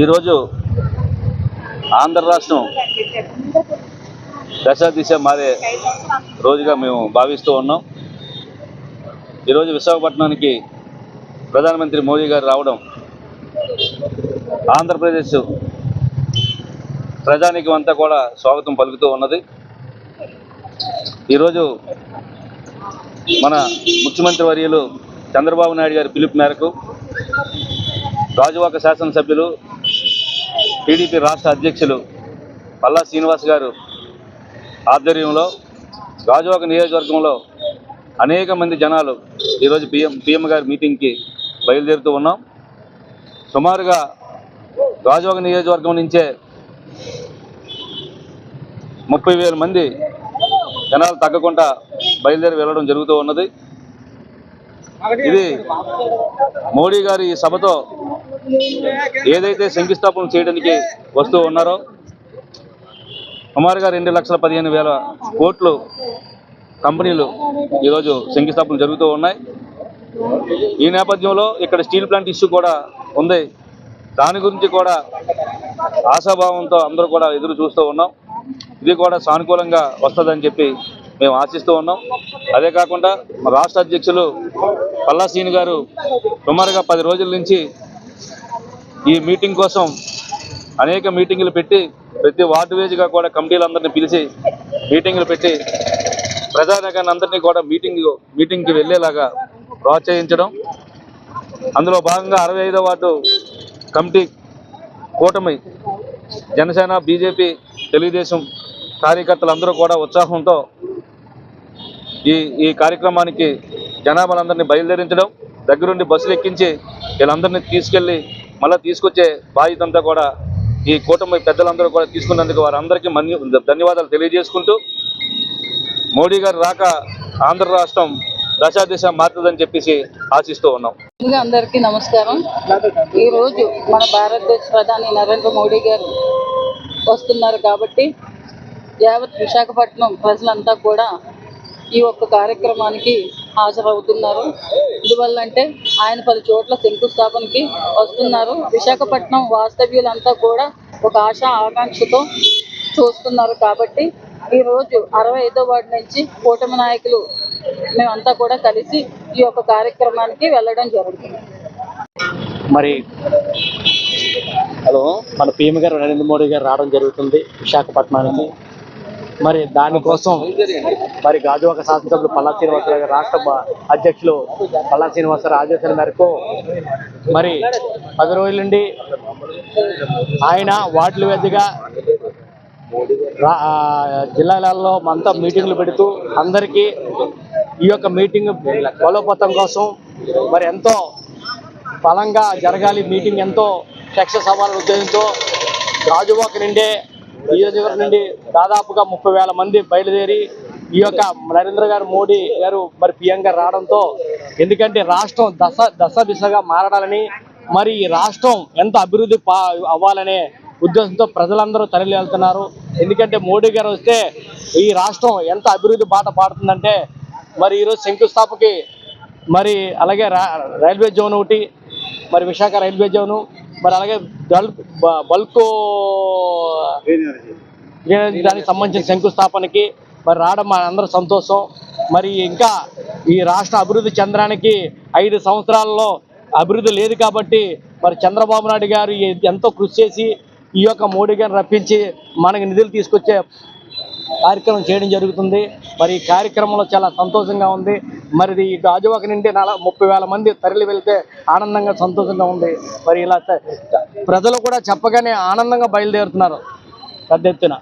ఈరోజు ఆంధ్ర రాష్ట్రం దశ దిశ మారే రోజుగా మేము భావిస్తూ ఉన్నాం. ఈరోజు విశాఖపట్నానికి ప్రధానమంత్రి మోదీ గారు రావడం ఆంధ్రప్రదేశ్ ప్రజానికి అంతా కూడా స్వాగతం పలుకుతూ ఉన్నది. ఈరోజు మన ముఖ్యమంత్రి వర్యులు చంద్రబాబు నాయుడు గారి పిలుపు మేరకు రాజువాక శాసనసభ్యులు టీడీపీ రాష్ట్ర అధ్యక్షులు పల్లా శ్రీనివాస్ గారు ఆధ్వర్యంలో గాజువాక నియోజకవర్గంలో అనేక మంది జనాలు ఈరోజు పిఎం పిఎం గారి మీటింగ్కి బయలుదేరుతూ ఉన్నాం. సుమారుగా గాజువాక నియోజకవర్గం నుంచే ముప్పై వేల మంది జనాలు తగ్గకుండా బయలుదేరి వెళ్ళడం జరుగుతూ ఉన్నది. ఇది మోడీ గారు ఈ సభతో ఏదైతే శంకుస్థాపన చేయడానికి వస్తూ ఉన్నారో సుమారుగా రెండు లక్షల పదిహేను వేల కోట్లు కంపెనీలు ఈరోజు శంకుస్థాపన జరుగుతూ ఉన్నాయి. ఈ నేపథ్యంలో ఇక్కడ స్టీల్ ప్లాంట్ ఇష్యూ కూడా ఉంది. దాని గురించి కూడా ఆశాభావంతో అందరూ కూడా ఎదురు చూస్తూ ఉన్నాం. ఇది కూడా సానుకూలంగా వస్తుందని చెప్పి మేము ఆశిస్తూ ఉన్నాం. అదే కాకుండా మా రాష్ట్ర అధ్యక్షులు పల్లా గారు సుమారుగా పది రోజుల నుంచి ఈ మీటింగ్ కోసం అనేక మీటింగులు పెట్టి ప్రతి వార్డు వేజ్గా కూడా కమిటీలందరినీ పిలిచి మీటింగులు పెట్టి ప్రజానగరాన్ని అందరినీ కూడా మీటింగ్ మీటింగ్కి వెళ్ళేలాగా ప్రోత్సహించడం. అందులో భాగంగా అరవై ఐదో వార్డు కమిటీ కూటమి జనసేన బీజేపీ తెలుగుదేశం కార్యకర్తలందరూ కూడా ఉత్సాహంతో ఈ ఈ కార్యక్రమానికి జనాభాలందరినీ బయలుదేరించడం దగ్గరుండి బస్సులు ఎక్కించి వీళ్ళందరినీ తీసుకెళ్ళి మళ్ళీ తీసుకొచ్చే బాధ్యత అంతా కూడా ఈ కూటమి పెద్దలందరూ కూడా తీసుకున్నందుకు వారందరికీ మన్యు ధన్యవాదాలు తెలియజేసుకుంటూ మోడీ గారు రాక ఆంధ్ర రాష్ట్రం దశా దిశ మారుతుందని చెప్పేసి ఆశిస్తూ ఉన్నాం. అందరికీ నమస్కారం. ఈరోజు మన భారతదేశ ప్రధాని నరేంద్ర మోడీ గారు వస్తున్నారు కాబట్టి యావత్ విశాఖపట్నం ప్రజలంతా కూడా ఈ ఒక్క కార్యక్రమానికి హాజరవుతున్నారు. ఎందువల్లంటే ఆయన పది చోట్ల శంకుస్థాపనకి వస్తున్నారు. విశాఖపట్నం వాస్తవ్యులంతా కూడా ఒక ఆశ ఆకాంక్షతో చూస్తున్నారు కాబట్టి ఈరోజు అరవై ఐదో వార్డు నుంచి కూటమి నాయకులు మేమంతా కూడా కలిసి ఈ యొక్క కార్యక్రమానికి వెళ్ళడం జరుగుతుంది. మరి హలో మన పిఎం గారు నరేంద్ర మోడీ గారు రావడం జరుగుతుంది విశాఖపట్నానికి. మరి దానికోసం మరి గాజువాక శాసనసభ్యులు పల్లా శ్రీనివాసరావు రాష్ట్ర అధ్యక్షులు పల్లా శ్రీనివాసరావు ఆదేశాల మేరకు మరి పది రోజుల నుండి ఆయన వార్డుల వెద్దగా రా- జిల్లాలలో మనతో మీటింగ్లు పెడుతూ అందరికీ ఈ యొక్క మీటింగ్ బలోపతం కోసం మరి ఎంతో బలంగా జరగాలి మీటింగ్ ఎంతో సక్సెస్ అవ్వాలనే ఉద్దేశంతో రాజువాక నుండే నియోజకవర్గం నుండి దాదాపుగా ముప్పై వేల మంది బయలుదేరి ఈ యొక్క నరేంద్ర గారు మోడీ గారు మరి పిఎం గారు రావడంతో ఎందుకంటే రాష్ట్రం దశ దశ దిశగా మారడాలని మరి ఈ రాష్ట్రం ఎంత అభివృద్ధి పా అవ్వాలనే ఉద్దేశంతో ప్రజలందరూ తరలి వెళ్తున్నారు. ఎందుకంటే మోడీ గారు వస్తే ఈ రాష్ట్రం ఎంత అభివృద్ధి బాట పాడుతుందంటే మరి ఈరోజు శంకుస్థాపకి మరి అలాగే రా రైల్వే జోన్ ఒకటి మరి విశాఖ రైల్వే జోను మరి అలాగే బల్క్ బల్క్ దానికి సంబంధించిన శంకుస్థాపనకి మరి రావడం మా అందరూ సంతోషం. మరి ఇంకా ఈ రాష్ట్ర అభివృద్ధి చెందడానికి ఐదు సంవత్సరాల్లో అభివృద్ధి లేదు కాబట్టి మరి చంద్రబాబు నాయుడు గారు ఎంతో కృషి చేసి ఈ యొక్క మోడీ గారిని రప్పించి మనకి నిధులు తీసుకొచ్చే కార్యక్రమం చేయడం జరుగుతుంది. మరి ఈ కార్యక్రమంలో చాలా సంతోషంగా ఉంది. మరి ఇది ఈ గాజువాక నుండి నల ముప్పై వేల మంది తరలి వెళ్తే ఆనందంగా సంతోషంగా ఉంది. మరి ఇలా ప్రజలు కూడా చెప్పగానే ఆనందంగా బయలుదేరుతున్నారు. పెద్ద ఎత్తున.